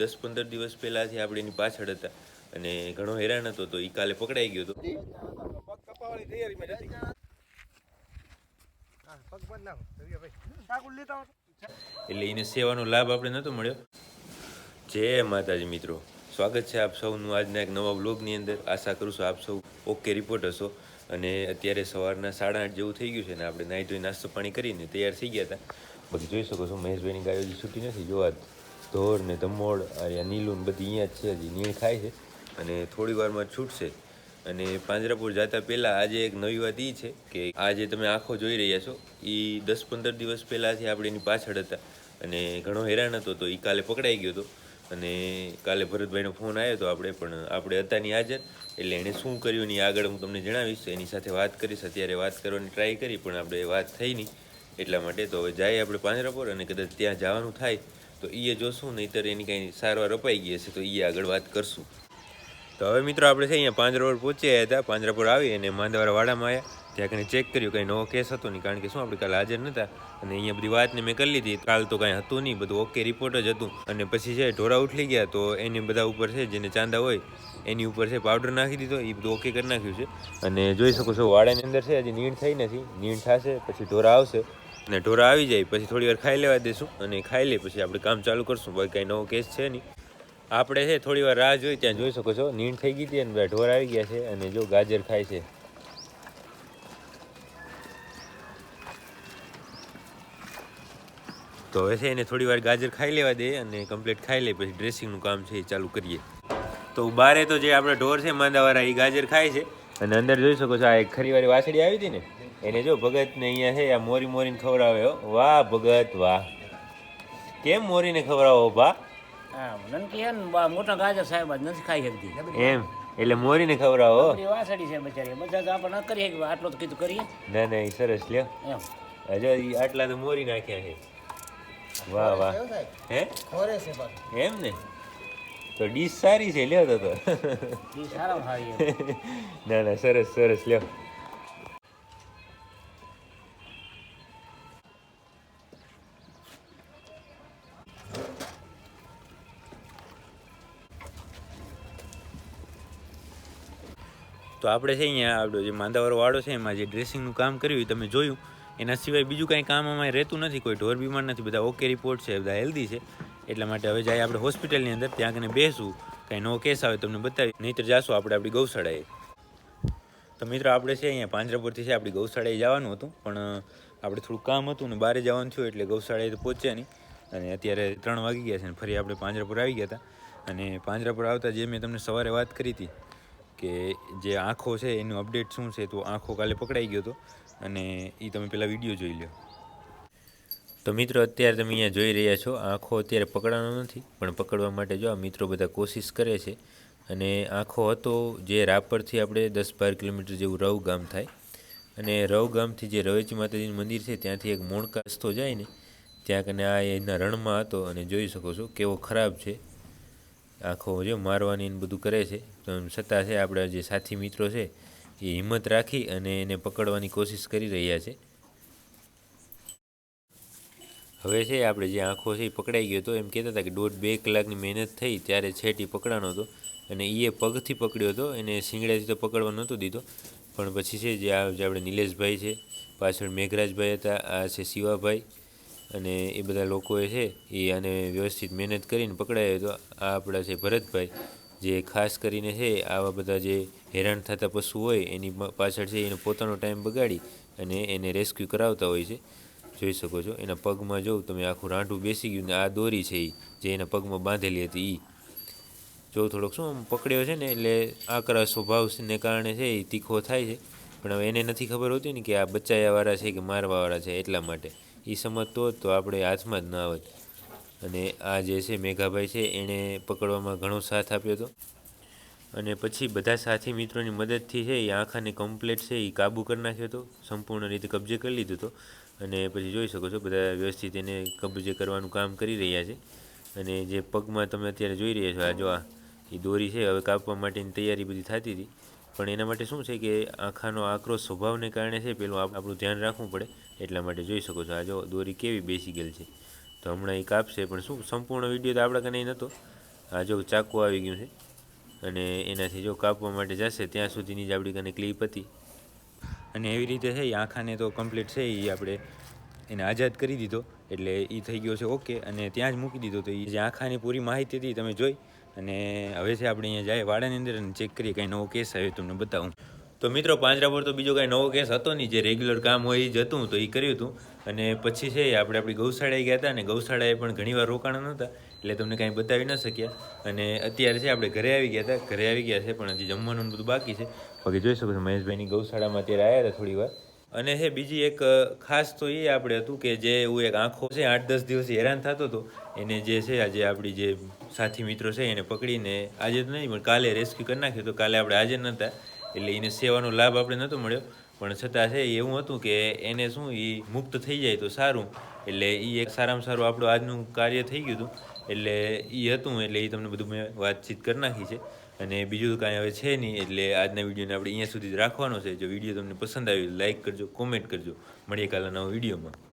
દસ પંદર દિવસ પહેલાંથી આપણે એની પાછળ હતા અને ઘણો હેરાન હતો તો એ કાલે પકડાઈ ગયો હતો. એટલે એને સેવાનો લાભ આપણે નહોતો મળ્યો. જય માતાજી મિત્રો. સ્વાગત છે આપ સૌનું આજના એક નવા બ્લોગની અંદર. આશા કરું છું આપ સૌ ઓકે રિપોર્ટ હશો. અને અત્યારે સવારના સાડા આઠ જેવું થઈ ગયું છે ને આપણે નાહી ધોઈ નાસ્તો પાણી કરીને તૈયાર થઈ ગયા હતા. બધી જોઈ શકો છો મહેશભાઈની ગાયો છૂટી નથી. જોવા ધોર ને ધમોડ નીલું બધી અહીંયા છે, હજી નીણ ખાય છે. અને થોડી વારમાં છૂટશે. અને પાંજરાપુર જતા પહેલાં આજે એક નવી વાત એ છે કે આજે તમે આંખો જોઈ રહ્યા છો. એ દસ પંદર દિવસ પહેલાંથી આપણે એની પાછળ હતા. અને ઘણો હેરાન હતો તો એ કાલે પકડાઈ ગયો હતો. અને કાલે ભરતભાઈનો ફોન આવ્યો હતો આપણે પણ, આપણે હતા નહીં હાજર. એટલે એણે શું કર્યું ની આગળ હું તમને જણાવીશ. એની સાથે વાત કરીશ. અત્યારે વાત કરવાની ટ્રાય કરી, પણ આપણે વાત થઈ નહીં. એટલા માટે તો હવે જાય આપણે પાંજરાપુર અને કદાચ ત્યાં જવાનું થાય. તો એ જોશું, નહીંતર એની કાંઈ સારવાર અપાઈ ગઈ હશે તો એ આગળ વાત કરશું. તો હવે મિત્રો આપણે છે અહીંયા પાંજરાપુર પહોંચ્યા હતા પાંજરાપુર આવી અને માંદવાડા વાડામાં આવ્યા. ત્યાં કને ચેક કર્યું, કંઈ નવો કેસ હતો નહીં, કારણ કે શું, આપણે કાલે હાજર નહોતા. અને અહીંયા બધી વાતને મેં કરી લીધી. કાલ તો કાંઈ હતું નહીં, બધું ઓકે રિપોર્ટ જ હતું. અને પછી છે, ઢોરા ઉઠલી ગયા, તો એની બધા ઉપર છે, જેને ચાંદા હોય, એની ઉપર છે પાવડર નાખી દીધો. એ બધું ઓકે કરી નાખ્યું છે. અને જોઈ શકો છો, વાડાની અંદર છે, હજી નીણ થઈ નથી. નીણ થશે, પછી ઢોરા આવશે. અને ઢોરા આવી જાય, પછી થોડી વાર ખાઈ લેવા દેશું અને ખાઈ લે પછી આપણે કામ ચાલુ કરશું, બાકી કાંઈ નવો કેસ છે નહીં. આપણે છે, થોડી વાર રાહ જોઈ, ત્યાં જોઈ શકો છો, નીણ થઈ ગઈ હતી અને બધા ઢોર આવી ગયા છે અને જો ગાજર ખાય છે. તો હવે છે, એને થોડી વાર ગાજર ખાઈ લેવા દે અને કમ્પ્લીટ ખાઈ લે, પછી ડ્રેસિંગનું કામ છે એ ચાલુ કરીએ. તો બારે તો જે આપણે ઢોર છે, માંદાવાળા, એ ગાજર ખાય છે. અને અંદર જોઈ શકો છો, આ એક ખરીવારી વાસળી આવી હતી ને એને જો ભગતને અહીંયા છે આ મોરી મોરીને ખવડાવે વાહ ભગત વાહ. કેમ મોરીને ખવડાવો બા મોટા ગાજર સાહેબ નથી ખાઈ શકતી. એમ એટલે મોરીને ખવડાવો વાસડી છે બચારી. બધા તો આપણે ન કરીએ આટલો તો કીધું કરીએ. ના ના એ સરસ લ્યો. એમ. હજો આટલા તો મોરી નાખ્યા છે. વાહ વાહ. હે? ખોરે છે પાછું. એમ ને? તો ડીશ સારી છે લ્યો તો ના ના સરસ સરસ લ્યો. તો આપણે છે અહીંયા આપણો જે માંદાવાળો વાળો છે, એમાં જે ડ્રેસિંગનું કામ કર્યું તમે જોયું. એના સિવાય બીજું કાંઈ કામ અમારે રહેતું નથી, કોઈ ઢોર બીમાર નથી, બધા ઓકે રિપોર્ટ છે, બધા હેલ્ધી છે. એટલા માટે હવે જાય આપણે હોસ્પિટલની અંદર, ત્યાં કને બેસું, કાંઈ નવો કેસ આવે તમને બતાવી નહીંતર જાશું આપણે આપણી ગૌશાળાએ. તો મિત્રો, આપણે છે અહીંયા પાંજરાપુરથી છે, આપણી ગૌશાળાએ જવાનું હતું, પણ આપણે થોડું કામ હતું ને બહાર જવાનું થયું, એટલે ગૌશાળાએ તો પહોંચ્યા નહીં. અને અત્યારે ત્રણ વાગી ગયા છે અને ફરી આપણે પાંજરાપુર આવી ગયા હતા. અને પાંજરાપુર આવતા જે મેં તમને સવારે વાત કરી હતી કે જે આંખો છે, એનું અપડેટ શું છે, તો આંખો કાલે પકડાઈ ગયો હતો અને એ તમે પહેલાં વીડિયો જોઈ લો તો મિત્રો, અત્યારે તમે અહીંયા જોઈ રહ્યા છો, આંખો અત્યારે પકડવાનો નથી, પણ પકડવા માટે જો આ મિત્રો બધા કોશિશ કરે છે. અને આંખો હતો જે રાપરથી આપણે દસ બાર કિલોમીટર જેવું રવ ગામ થાય. અને રવ ગામથી જે રવેચી માતાજીનું મંદિર છે, ત્યાંથી એક મોણકા રસ્તો જાય ને, ત્યાં કને આ એના રણમાં હતો. અને જોઈ શકો છો કેવો ખરાબ છે. આંખો જો મારવાની બધું કરે છે. તો એમ છતાં છે, આપણા જે સાથી મિત્રો છે, એ હિંમત રાખી અને એને પકડવાની કોશિશ કરી રહ્યા છે. હવે છે, આપણે જે આંખો છે, એ પકડાઈ ગયો હતો એમ કહેતા હતા કે દોઢ બે કલાકની મહેનત થઈ ત્યારે છેટ પકડાનો હતો અને એ પગથી પકડ્યો હતો, એને શિંગડાથી તો પકડવા નહોતો દીધો. પણ પછી છે, જે આ જે આપણે નિલેશભાઈ છે, પાછળ મેઘરાજભાઈ હતા, આ છે શિવાભાઈ અને એ બધા લોકોએ છે, એ આને વ્યવસ્થિત મહેનત કરીને પકડાયો હતો. આ આપણા છે ભરતભાઈ. જે ખાસ કરીને છે, આવા બધા જે હેરાન થતા પશુ હોય, એની પાછળ છે, એનો પોતાનો ટાઈમ બગાડી અને એને રેસ્ક્યુ કરાવતા હોય છે. જોઈ શકો છો, એના પગમાં જોઉં તમે આખું રાંઠું બેસી ગયું ને આ દોરી છે એ જે એના પગમાં બાંધેલી હતી એ જો થોડોક શું આમ પકડ્યો છે ને, એટલે આકરા સ્વભાવને કારણે છે એ તીખો થાય છે. પણ હવે એને નથી ખબર હોતી ને કે આ બચાયાવાળા છે કે મારવાવાળા છે એટલા માટે. એ સમજતો હોત તો આપણે હાથમાં જ ન આવત. અને આ જે છે મેઘાભાઈ છે, એણે પકડવામાં ઘણો સાથ આપ્યો હતો. અને પછી બધા સાથી મિત્રોની મદદથી છે, એ આંખાને કમ્પ્લેટ છે, એ કાબૂ કરી નાખ્યો હતો. સંપૂર્ણ રીતે કબજે કરી લીધો હતો. અને પછી જોઈ શકો છો, બધા વ્યવસ્થિત એને કબજે કરવાનું કામ કરી રહ્યા છે. અને જે પગમાં તમે અત્યારે જોઈ રહ્યા છો, આ જો આ, એ દોરી છે, હવે કાપવા માટેની તૈયારી બધી થતી હતી. પણ એના માટે શું છે કે આંખાનો આક્રોશ સ્વભાવને કારણે છે, પેલું આપ- આપણું ધ્યાન રાખવું પડે. એટલા માટે જોઈ શકો છો, આ જો દોરી કેવી બેસી ગયેલ છે. તો હમણાં એ કાપશે પણ શું, સંપૂર્ણ વીડિયો તો આપણા કને નહોતો આ જો ચાકુ આવી ગયું છે, અને એનાથી જો કાપવા માટે જશે, ત્યાં સુધીની જ આપણી કને ક્લિપ હતી. અને એવી રીતે છે એ આખાને તો કમ્પ્લીટ છે એ આપણે એને આઝાદ કરી દીધો, એટલે એ થઈ ગયો છે ઓકે, અને ત્યાં જ મૂકી દીધો. તો એ જે આખાની પૂરી માહિતી હતી તમે જોઈ, અને હવે છે, આપણે અહીંયા જાય, વાડાની અંદર ચેક કરીએ, કાંઈ નવો કેસ આવ્યો તમને બતાવું. તો મિત્રો, પાંજરા પર તો બીજો કાંઈ નવો કેસ હતો નહીં. જે રેગ્યુલર કામ હોય એ જ હતું, તો એ કર્યું હતું. અને પછી છે આપણે આપણી ગૌશાળાએ ગયા હતા અને ગૌશાળાએ પણ ઘણીવાર રોકાણ નહોતા, એટલે તમને કાંઈ બતાવી ન શક્યા. અને અત્યારે છે આપણે ઘરે આવી ગયા હતા, ઘરે આવી ગયા છે, પણ હજી જમવાનું બધું બાકી છે. બાકી જોઈ શકો છો, મહેશભાઈની ગૌશાળામાં અત્યારે આવ્યા હતા થોડી વાર. અને હે, બીજી એક ખાસ તો એ આપણે હતું કે જે એવું એક આંખો છે આઠ દસ દિવસથી હેરાન થતો હતો. એને જે છે, આજે આપણી જે સાથી મિત્રો છે, એને પકડીને આજે તો નહીં, પણ કાલે રેસ્ક્યુ કરી નાખ્યો તો કાલે આપણે આજે નહોતા. એટલે એને સેવાનો લાભ આપણે નહોતો મળ્યો. પણ છતાં છે એવું હતું કે એને શું એ મુક્ત થઈ જાય તો સારું. એટલે એ એક સારામાં સારું આપણું આજનું કાર્ય થઈ ગયું હતું. એટલે એ હતું, એટલે એ તમને બધું મેં વાતચીત કરી નાખી છે. અને બીજું કાંઈ હવે છે નહીં, એટલે આજના વિડીયોને આપણે અહીંયા સુધી જ રાખવાનો છે. જો વીડિયો તમને પસંદ આવ્યો લાઇક કરજો, કોમેન્ટ કરજો. મળીએ કાલના નવા વિડીયોમાં.